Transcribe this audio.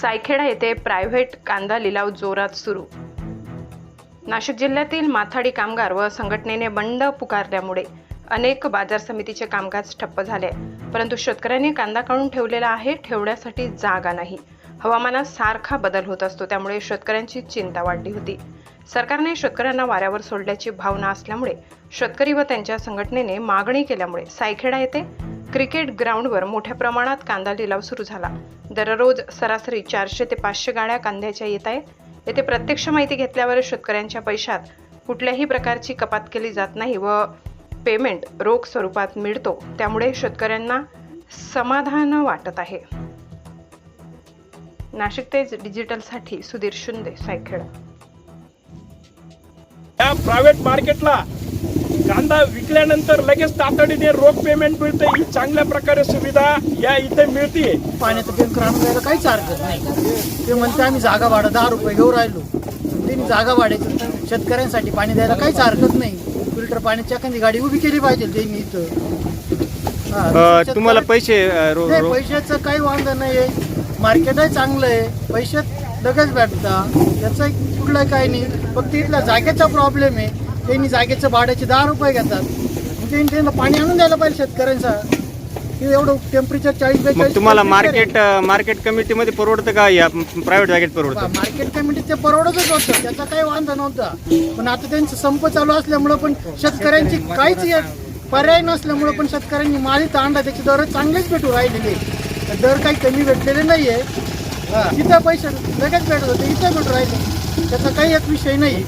सायखेडा येथे प्रायव्हेट कांदा लिलाव जोरात सुरू. नाशिक जिल्ह्यातील माथाडी कामगार व संघटनेने बंड पुकारल्यामुळे अनेक बाजार समितीचे कामकाज ठप्प झाले आहे. परंतु शेतकऱ्यांनी कांदा काढून ठेवलेला आहे ठेवण्यासाठी जागा नाही. हवामानात सारखा बदल होत असतो त्यामुळे शेतकऱ्यांची चिंता वाढली होती. सरकारने शेतकऱ्यांना वाऱ्यावर सोडल्याची भावना असल्यामुळे शेतकरी व त्यांच्या संघटनेने मागणी केल्यामुळे सायखेडा येथे क्रिकेट ग्राउंडवर मोठ्या प्रमाणात कांदा लिलाव सुरू झाला. दररोज सरासरी चारशे ते पाचशे गाड्या कांद्याच्या येत आहेत. येथे प्रत्यक्ष माहिती घेतल्यावर शेतकऱ्यांच्या पैशात कुठल्याही प्रकारची कपात केली जात नाही व पेमेंट रोख स्वरूपात मिळतो. त्यामुळे शेतकऱ्यांना समाधान वाटत आहे. नाशिक तेज डिजिटलसाठी सुधीर शिंदे सायखेडा. या प्रायव्हेट मार्केटला कांदा विकल्यानंतर लगेच तातडीने रोख पेमेंट मिळते. ही चांगल्या प्रकारे सुविधा या इथे मिळते पाण्याचं टँकर द्यायला काहीच हरकत नाही. ते म्हणते आम्ही जागा भाडं दहा रुपये घेऊ राहिलो. त्यांनी जागा भाड्याची शेतकऱ्यांसाठी पाणी द्यायला काहीच हरकत नाही. फिल्टर पाण्याची एखादी गाडी उभी केली पाहिजे त्यांनी इथं. हा, अ, तुम्हाला पैसे अ, रो- नाही रो- पैशाचं काही वांधा नाही आहे मार्केटही चांगलं आहे पैसे लगेच भेटतात. त्याचं कुठलं काही नाही. फक्त इथल्या जागेचा प्रॉब्लेम आहे. त्यांनी जागेचं भाड्याचे दहा रुपये घेतात. मग त्यांनी त्यांना पाणी आणून द्यायला पाहिजे शेतकऱ्यांचा. की एवढं टेम्परेचर चाळीस मग तुम्हाला मार्केट मार्केट कमिटीमध्ये परवडतं का? या प्रायव्हेट जागेत परवडतं? मार्केट कमिटी ते परवडतच होतं त्याचा काही वांधा नव्हता. पण आता त्यांचं संप चालू असल्यामुळं पण शेतकऱ्यांची काहीच पर्याय नसल्यामुळं पण शेतकऱ्यांनी माली तांडा त्याचे दर चांगलेच भेटू राहिलेले. दर काही कमी भेटलेले नाहीये. तिथं पैसे लगेच भेटत होते इथं भेटू राहिले. त्याचा काही एक विषय नाही.